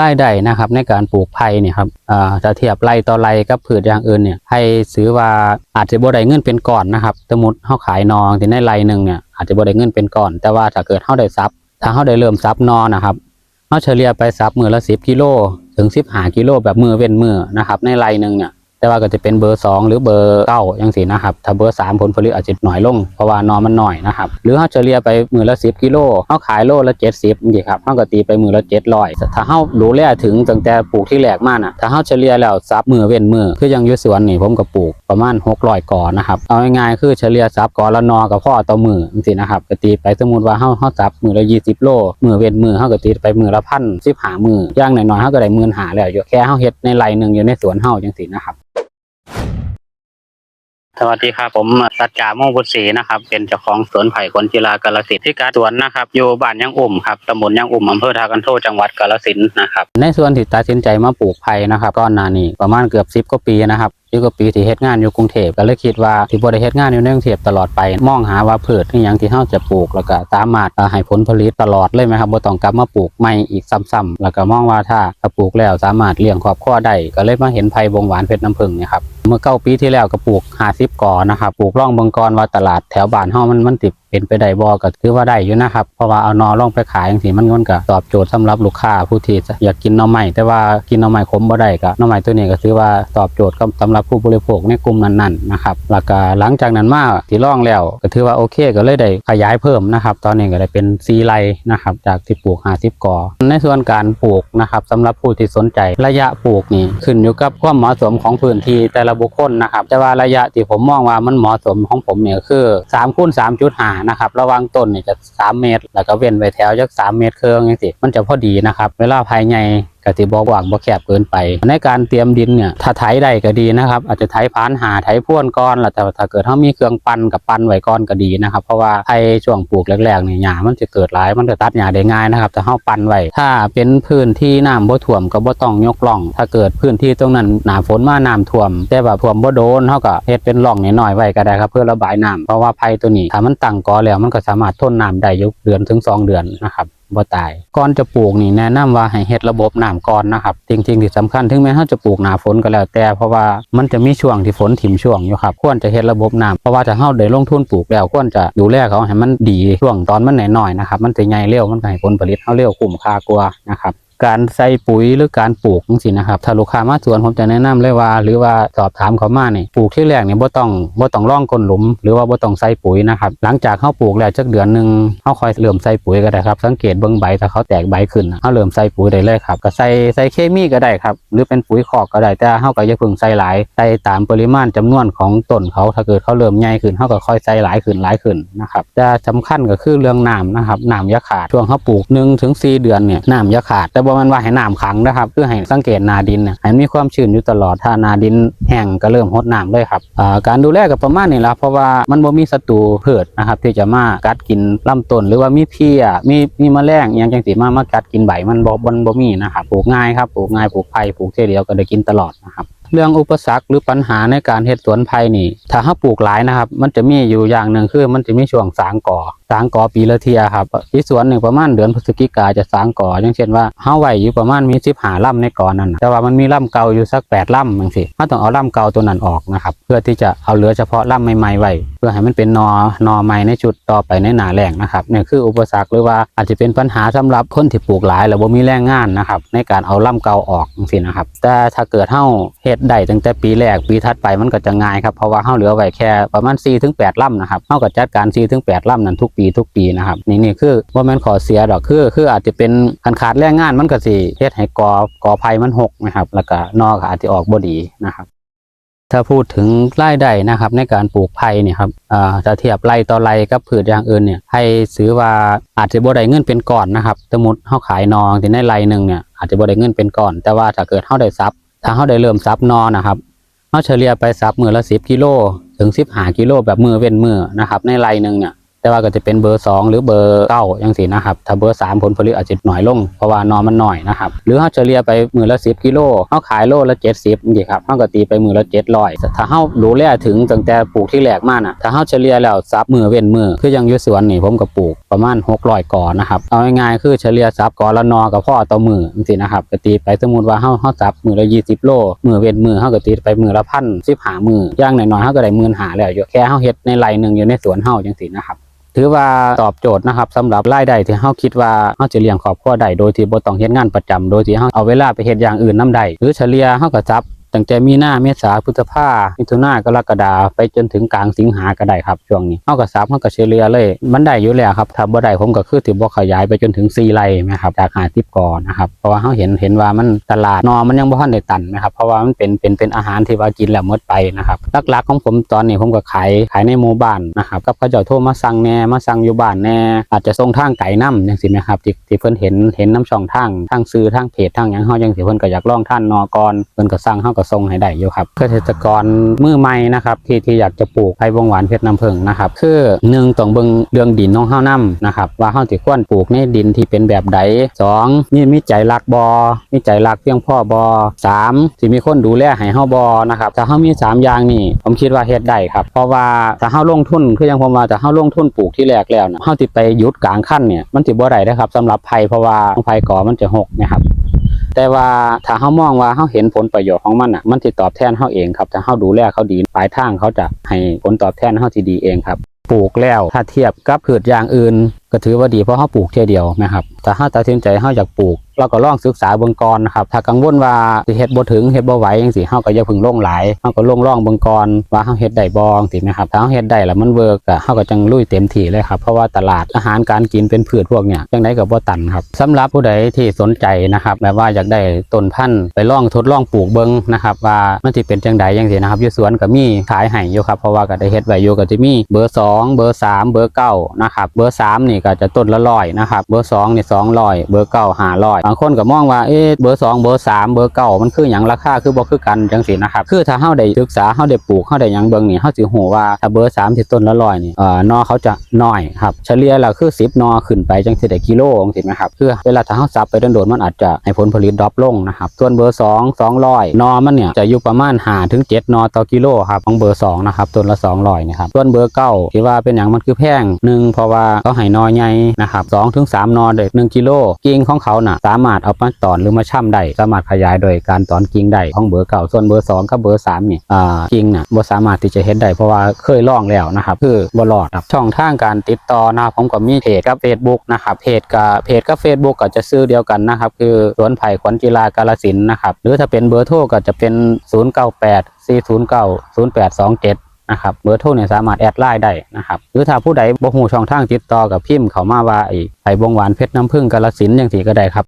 รายได้นะครับในการปลูกไผ่เนี่ยครับจะเทียบไรต่อไรกับพืชอย่างอื่นเนี่ยไผ่ซื้อว่าอาจจะบ่ได้เงินเป็นก่อนนะครับสมมติเขาขายนอที่ในไรหนึ่งเนี่ยอาจจะบ่ได้เงินเป็นก่อน แต่ว่าถ้าเกิดเขาได้ซับถ้าเขาได้เริ่มซับนอนะครับเขาเฉลี่ยไปซับมือละสิบกิโลถึงสิบหากิโลแบบมือเว้นมือนะครับในไรหนึ่งเนี่ย แต่ว่าก็จะเป็นเบอร์2หรือเบอร์9ยังสีนะครับ ถ้าเบอร์3ผลผลิตอาจจะหน่อยลง เพราะว่านอนมันหน่อยนะครับ หรือเขาเฉลี่ยไปมือละ10กิโลเขาขายโลละ70นี่ครับเขาก็ตีไปมือละ700ถ้าเขาดูแลถึงตั้งแต่ปลูกที่แรกมานะถ้าเขาเฉลี่ยแล้วซับมือเว้นมือคือยังอยุสวนนี่ผมก็ปลูกประมาณ600กอนะครับ เอาง่ายๆคือเฉลี่ยซับกอละนอกับพ่อต่อมือจังซี่นะครับก็ตีไปสมมุติว่าเขาเขาซับมือละ20โลมือเว้นมือเขาก็ตีไปมือละพันสิบหามือย่างหน่อยๆเขาก็ได้หมื่นหาแล้วอยู่แค่เขาเฮ็ดในไรหนึ่งอยู่ในสวนเฮาจังซี่นะครับ สวัสดีครับผมสัจจาโมบุตรศรีนะครับ เป็นเจ้าของสวนไผ่คนกีฬากาลสินธุ์ที่การสวนนะครับอยู่บ้านยังอุ่มครับตำบลยังอุ่มอำเภอทากันโทจังหวัดกาลสินนะครับในส่วนที่ตัดสินใจมาปลูกไผ่นะครับก้อนานานี้ประมาณเกือบสิบ10กว่าปีนะครับ สิบกว่าปีที่เฮ็ดงานอยู่กรุงเทพก็เลยคิดว่าที่บ่ได้เฮ็ดงานอยู่ในกรุงเทพตลอดไป มองหาว่าพืชที่หยังที่เฮาจะปลูกแล้วก็สามารถให้ผลผลิตตลอดเลยไหมครับบ่ต้องกลับมาปลูกใหม่อีกซ้ำๆแล้วก็มองว่าถ้าปลูกแล้วสามารถเลี้ยงครอบครัวได้ก็เลยมาเห็นไผ่บงหวานเพชรน้ำผึ้งเนี่ยครับเมื่อเก้าปีที่แล้วก็ปลูกหาซิบก่อนะครับปลูกร่องบังกรว่าตลาดแถวบ้านเฮามันมันติด เป็นไปได้บ่ก็ถือว่าได้อยู่นะครับเพราะว่าเอานอร่องไปขายจังซี่มันมันก็ตอบโจทย์สำหรับลูกค้าผู้ที่อยากกินหน่อไม้แต่ว่ากินหน่อไม้ขมบ่ได้ก็หน่อไม้ตัวนี้ก็ถือว่าตอบโจทย์กับสำหรับผู้บริโภคในกลุ่มนั้นๆนะครับแล้วก็หลังจากนั้นมาที่ร่องแล้วก็ถือว่าโอเคก็เลยได้ขยายเพิ่มนะครับ ตอนนี้ก็ได้เป็น4ไรนะครับจากที่ปลูก50ก่อในส่วนการปลูกนะครับสำหรับผู้ที่สนใจระยะปลูกนี่ขึ้นอยู่กับความเหมาะสมของพื้นที่แต่ละบุคคลนะครับแต่ว่าระยะที่ผมมองว่ามันเหมาะสมของผมเนี่ยคือ3คูณ3.5นะครับ ระหว่างต้นเนี่ยจะ 3 เมตร แล้วก็เว้นไว้แถวจัก3เมตรครึ่งจังซี่มันจะพอดีนะครับ เวลาภายใน ก็สิบ่กว้างบ่แคบเกินไป ในการเตรียมดินเนี่ยถ้าไถได้ก็ดีนะครับ อาจจะไถพานหาไถพ่วนก้อนแล้วแต่ถ้าเกิดเฮามีเครื่องปั่นกับปั่นไว้ก้อนก็ดีนะครับ เพราะว่าไอช่วงปลูกแรกๆเนี่ยหญ้ามันจะเกิดหลายมันจะตัดหญ้าได้ง่ายนะครับถ้าเฮาปั่นไว้ถ้าเป็นพื้นที่น้ำบ่ท่วมก็บ่ต้องยกร่อง ถ้าเกิดพื้นที่ตรงนั้นหนาฝนมาน้ำท่วม แต่ว่าท่วมบ่โดนเฮาก็เฮ็ดเป็นร่องน้อยๆไว้ก็ได้ครับ เพื่อระบายน้ำเพราะว่าไผ่ตัวนี้ถ้ามันตั้งกอแล้วมันก็สามารถทนน้ำได้อยู่เดือนถึงสองเดือนนะครับ บ่ตายก่อนจะปลูกนี่แนะนำว่าให้เฮ็ดระบบน้ำก่อนนะครับจริงๆที่สำคัญถึงแม้เฮาจะปลูกหน้าฝนก็แล้วแต่เพราะว่ามันจะมีช่วงที่ฝนถิ่มช่วงอยู่ครับควรจะเฮ็ดระบบน้ำเพราะว่าถ้าเฮาได้ลงทุนปลูกแล้วควรจะดูแลเขาให้มันดีช่วงตอนมันหน่อยๆนะครับมันจะใหญ่เร็วมันก็ให้ผลผลิตเฮาเร็วคุ้มค่ากว่านะครับ การใส่ปุ๋ยหรือการปลูกจังซี่นะครับถ้าลูกค้ามาสวนผมจะแนะนำเลยว่า หรือว่าสอบถามเขามานี่ปลูกที่แรกเนี่ยบ่ต้องบ่ต้องร่องก้นหลุม หรือว่าบ่ต้องใส่ปุ๋ยนะครับหลังจากเขาปลูกแล้วจักเดือนหนึ่งเขาคอยเริ่มใส่ปุ๋ยก็ได้ครับสังเกตเบิ่งใบถ้าเขาแตกใบขึ้นเขาเริ่มใส่ปุ๋ยได้เลยครับก็ใส่ใส่เคมีก็ได้ครับหรือเป็นปุ๋ยคอกก็ได้แต่เขาก็อย่าพิ่งใส่หลายใส่ตามปริมาณจำนวนของต้นเขาถ้าเกิดเขาเริ่มใหญ่ขึ้นเขาก็ค่อยใส่หลายขึ้นหลายขึ้นนะครับแต่สำคัญก็คือเรื่องน้ำนะครับน้ำยาขาดช่วงเขาปลูก1ถึง4เดือนเนี่ยน้ำยาขาดแต่บ่แมันว่าให้น้ำขังนะครับเพื่อให้สังเกตนาดินนะให้มีความชื้นอยู่ตลอดถ้านาดินแห้งก็เริ่มหดน้ำเลยครับการดูแลก็ประมาณนี้ละเพราะว่ามันบ่มีศัตรูพืชนะครับที่จะมากัดกินลำต้นหรือว่ามีเพี้ยมีมีแมลงอหยังจังสีมามากัดกินใบมันบ่บนบ่มีนะครับปลูกง่ายครับปลูกง่ายปลูกไผ่ปลูกเท่เดียวก็ได้กินตลอดนะครับ เรื่องอุปสรรคหรือปัญหาในการเฮ็ดสวนไผ่นี่ ถ้าเฮาปลูกหลายนะครับ มันจะมีอยู่อย่างหนึ่งคือ มันจะมีช่วงสางก่อสางก่อปีละเทียครับที่สวนหนึ่งประมาณเดือนพฤศจิกาจะสางก่ออย่างเช่นว่าเฮาไว้อยู่ประมาณมี15ลำในก่อนั้นน่ะแต่ว่ามันมีลำเก่าอยู่สัก8ลำจังซี่เฮาต้องเอาลำเก่าตัวนั้นออกนะครับ เพื่อที่จะเอาเหลือเฉพาะลำใหม่ๆไว้ พื่อให้มันเป็นนอนอใหม่ในชุดต่อไปในหนาแล้งนะครับนี่คืออุปสรรคหรือว่าอาจจะเป็นปัญหาสำหรับคนที่ปลูกหลายแล้วบ่มีแรงงานนะครับ ในการเอาล่ำเก่าออกจังซี่นะครับ แต่ถ้าเกิดเฮาเฮ็ดได้ตั้งแต่ปีแรกปีถัดไปมันก็จะง่ายครับเพราะว่าเฮาเหลือไว้แค่ประมาณ4ถึง8ลำนะครับเฮาก็จัดการ4ถึง8ลำนั้นทุกปีทุกปีนะครับนี่นี่คือบ่แม่นขอเสียดอกคือ คืออาจจะเป็นคันขาดแรงงานมันก็สิเฮ็ดให้กอกอไผ่มันหกนะครับแล้วก็นอกอาจจะออกบ่ดีนะครับ ถ้าพูดถึงรายได้นะครับ ในการปลูกไผ่เนี่ยครับจะเทียบไรต่อไรกับพืชอย่างอื่นเนี่ยไผ่ซื้อว่าอาจจะบ่ได้เงินเป็นก่อนนะครับสมมติเขาขายนองที่ในไรหนึ่งเนี่ยอาจจะบ่ได้เงินเป็นก่อน แต่ว่าถ้าเกิดเขาได้ซับถ้าเขาได้เริ่มซับนอนะครับเขาเฉลี่ยไปซับมือละสิบกิโลถึงสิบหากิโลแบบมือเว้นมือนะครับในไรหนึ่งเนี่ย แต่ว่าก็จะเป็นเบอร์ 2 หรือเบอร์9จังซี่นะครับถ้าเบอร์ 3 ผลผลิตอาจจะหน้อยลงเพราะว่านอนมันหน้อยนะครับหรือเฮาเฉลี่ยไปมือละ 10 กิโลเฮาขายโลละ 70จังซี่ครับเฮาก็ตีไปมือละ700ถ้าเฮาดูแลถึงตั้งแต่ปลูกที่แรกมาน่ะถ้าเฮาเฉลี่ยแล้วซับมือเว้นมือคือยังยู่สวนนี่ผมก็ปลูกประมาณ600ก่อนนะครับเอาง่ายๆคือเฉลี่ยซับก่อนละนอกับพ่อต่อมือจังซี่นะครับก็ตีไปสมมุติว่าเฮาเฮาซับมือละ20 โลมือเว้นมือเฮาก็ตีไปมือละพัน15มือย่างหน้อยๆเฮาก็ได้หมื่นหาแล้วอยู่แค่เฮาเฮ็ดในไรหนึงอยู่ในสวนเฮาจังซี่นะครับ ถือว่าตอบโจทย์นะครับสำหรับรายได้ที่เฮาคิดว่าเฮาจะเลี้ยงครอบครัวได้โดยที่บ่ต้องเฮ็ดงานประจำโดยที่เฮาเอาเวลาไปเฮ็ดอย่างอื่นนํได้หรือเฉลี่ยเฮาก็จับ ตั้งแต่มีนาเมษาพฤษภามิถุนากรกฎาไปจนถึงกลางสิงหาก็ได้ครับช่วงนี้เฮาก็ซับเฮาก็เฉลี่ยเลย มันได้อยู่แล้วครับถ้าบ่ได้ผมก็คือสิบ่ขยายไปจนถึง4ไร่นะครับจาก50กอนนะครับเพราะว่าเฮาเห็นเห็นว่ามันตลาดนอมันยังบ่ทันได้ตันนะครับเพราะว่ามันเป็นเป็นเป็นอาหารที่ว่ากินแล้วหมดไปนะครับหลักๆของผมตอนนี้ผมก็ขายขายในหมู่บ้านนะครับกับเขาเจ้าโทรมาสั่งแน่มาสั่งอยู่บ้านแน่อาจจะส่งทางไก่น้ำจังซี่นะครับที่ที่เพิ่นเห็นเห็นน้ำช่องทางทางซื้อทางเพจทางหยังเฮาจังซี่เพิ่นก็อยากลองท่านนอก่อนเพิ่นก็สั่งเฮาก็ส่งให้ได้อยู่ครับเกษตรกรมือใหม่นะครับที่ที่อยากจะปลูกไผ่บงหวานเพชรน้ำผึ้งนะครับคือหนึ่งต้องเบิ่งเรื่องดินของเฮานํนะครับว่าเฮาสิควรปลูกในดินที่เป็นแบบใดสองมีมีใจรักบ่มีใจรักเพียงพ่อบ่สามสิมีคนดูแลให้เฮาบ่นะครับถ้าเฮามีสามอย่างนี่ผมคิดว่าเฮ็ดได้ครับเพราะว่าถ้าเฮาลงทุนคืออย่างผมว่าถ้าเฮาลงทุนปลูกที่แรกแล้วนะเฮาสิไปหยุดกลางคันเนี่ยมันสิบ่ได้เด้อครับสำหรับไผ่เพราะว่าไผ่ก่อมันจะหกนะครับ แต่ว่าถ้าเขามองว่าเขาเห็นผลประโยชน์ของมันอะ มันจะตอบแทนเขาเองครับถ้าเขาดูแลเขาดีปลายทางเขาจะให้ผลตอบแทนเขาที่ดีเองครับ ปลูกแล้วถ้าเทียบกับพืชอย่างอื่นก็ถือว่าดีเพราะเฮาปลูกเท่เดียวนะครับถ้าเฮาตัดสินใจเฮาอยากปลูกเราก็ลองศึกษาเบื้องก่อนนะครับถ้ากังวลว่าสิเฮ็ดบ่ถึงเฮ็ดบ่ไหวจังซี่เฮาก็อย่าพึ่งลงหลายเฮาก็ลงลองเบื้องก่อนว่าเฮาเฮ็ดได้บ่จังซี่นะครับถ้าเฮาเฮ็ดได้แล้วมันเวิร์กเฮาก็จังลุยเต็มที่เลยครับเพราะว่าตลาดอาหารการกินเป็นพืชพวกเนี้ยจังไดก็บ่ตันครับสำหรับผู้ใดที่สนใจนะครับแบบว่าอยากได้ต้นพันธุ์ไปลองทดลองปลูกเบิ่งนะครับว่ามันสิเป็นจังไดจังซี่นะครับอยู่สวนก็มีขายให้อยู่ครับเพราะว่าก็ได้เฮ็ดไว้อยู่ก็จะมีเบอร์สองเบอร์สามเบอร์เก้านะครับเบอร์สามนี่ก็จะต้นละร้อยนะครับเบอร์สองเนี่ยสองร้อยเบอร์เก้าห้าร้อยบางคนก็มองว่าเอ๊ะเบอร์สองเบอร์สามเบอร์เก้ามันคือหยังราคาคือบ่คือกันจังซี่นะครับคือถ้าเฮาได้ศึกษาเฮาได้ปลูกเฮาได้หยังเบิ่งนี่เฮาสิฮู้ว่าถ้าเบอร์สามที่ต้นละร้อยนี่เอ่อนอเขาจะน้อยครับเฉลี่ยแล้วคือ10นอขึ้นไปจังสิได้กิโลจังซี่นะครับคือเวลาถ้าเฮาสับไปโดนๆมันอาจจะให้ผลผลิตดรอปลงนะครับส่วนเบอร์สอง200นอมันเนี่ยจะอยู่ประมาณ5ถึง7นอต่อกิโลครับของเบอร์สองนะครับต้นละ200นะครับส่วนเบอร์เก้าที่ว่าเป็นหยังมันคือแพงหนึ่งเพราะว่าเขาให้นอใหญ่นะครับสองถึงสามนอเด็ก1กิโลกิ่งของเขาน่ะสามารถเอามาตอนหรือมาช่ำได้สามารถขยายโดยการตอนกิ่งได้ของเบอร์เก่าส่วนเบอร์สองกับเบอร์สามนี่อ่ากิ่งน่ะบ่สามารถที่จะเฮ็ดได้เพราะว่าเคยลองแล้วนะครับคือบ่รอดครับช่องทางการติดต่อนะผมก็มีเพจกับ Facebook นะครับเพจกับเพจกับ Facebook ก็จะซื้อเดียวกันนะครับคือสวนไผ่ขวัญกีฬากาลสินธุ์นะครับหรือถ้าเป็นเบอร์โทรก็จะเป็น 098 409 0827 นะครับเบอร์โทรเนี่ยสามารถแอดไลน์ได้นะครับหรือถ้าผู้ใดบ่หูช่องทางติดต่อกับพิมพ์เขามาว่าไอ้ไผ่บงหวานเพชรน้ำผึ้งกาลสินธุ์จังสีก็ได้ครับ